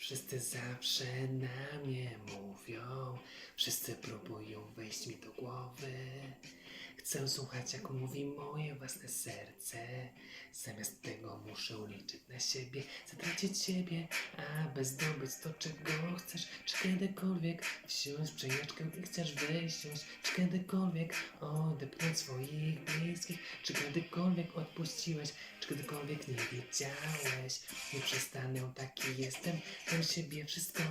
Wszyscy zawsze na mnie mówią, wszyscy próbują wejść mi do głowy. Chcę słuchać, jak mówi moje własne serce. Zamiast tego muszę liczyć na siebie, zatracić siebie, aby zdobyć to, czego chcesz. Czy kiedykolwiek wsiąść przejażdżkę i chcesz wysiąść? Czy kiedykolwiek odepchnąć swoich bliskich? Czy kiedykolwiek odpuściłeś? Czy kiedykolwiek nie wiedziałeś? Nie przestanę, taki jestem, dam siebie wszystko.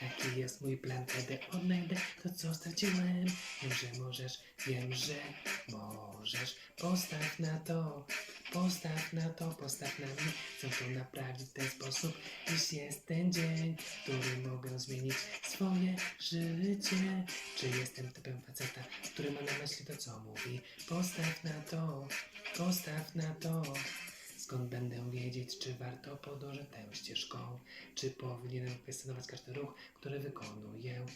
Taki jest mój plan, kiedy odnajdę to, co straciłem. Wiem, że możesz, wiem, że możesz. Postaw na to, postaw na to, postaw na mnie. Chcę to naprawić w ten sposób. Dziś jest ten dzień, w którym mogę zmienić swoje życie. Czy jestem typem faceta, który ma na myśli to, co mówi? Postaw na to, postaw na to. Skąd będę wiedzieć, czy warto podążać tą ścieżką? Czy powinienem kwestionować każdy ruch, który wykonuję?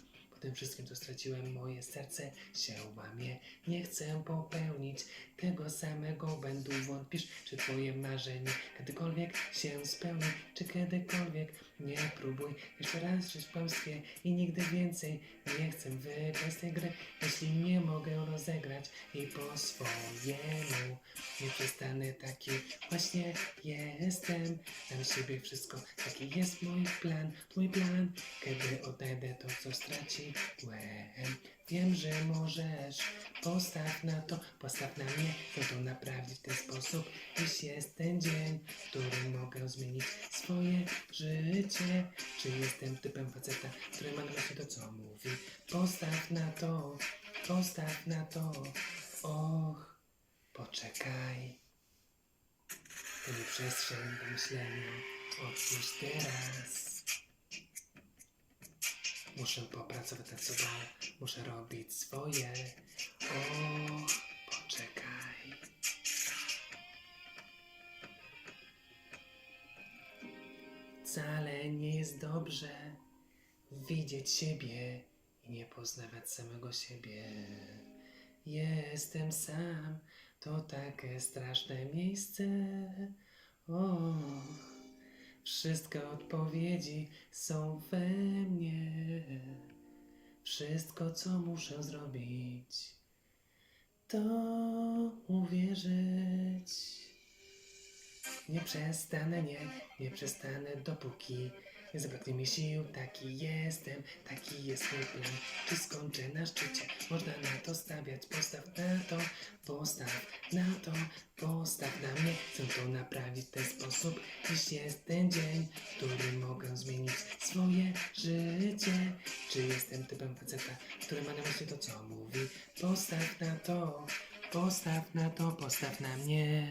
Tym wszystkim, co straciłem, moje serce się łamie. Nie chcę popełnić tego samego błędu. Wątpisz, czy twoje marzenie kiedykolwiek się spełni? Czy kiedykolwiek nie próbuj jeszcze raz w kłamstwie i nigdy więcej nie chcę wygrać tej gry, jeśli nie mogę rozegrać jej po swojemu. Nie przestanę taki właśnie jestem. Dam siebie wszystko, taki jest mój plan, mój plan. Kiedy odnajdę to, co straciłem. Wiem, że możesz, postaw na to, postaw na mnie. Chcę to naprawić w ten sposób. Dziś jest ten dzień, w którym mogę zmienić swoje życie. Czy jestem typem faceta, który ma na myśli to, co mówi? Postaw na to, postaw na to. Och, poczekaj. To nie przestrzeń do myślenia. Otwórz teraz. Muszę popracować nad sobą. Muszę robić swoje. O, poczekaj. Wcale nie jest dobrze widzieć siebie i nie poznawać samego siebie. Jestem sam, to takie straszne miejsce. O, wszystkie odpowiedzi są we mnie. Wszystko, co muszę zrobić, to uwierzyć. Nie przestanę, nie, nie przestanę, dopóki nie zabraknie mi sił. Taki jestem, taki jest mój plan. Czy skończę na szczycie? Można na to stawiać. Postaw na to, postaw na to, to naprawić w ten sposób. Dziś jest ten dzień, w którym mogę zmienić swoje życie. Czy jestem typem faceta, który ma na myśli to, co mówi? Postaw na to, postaw na to, postaw na mnie.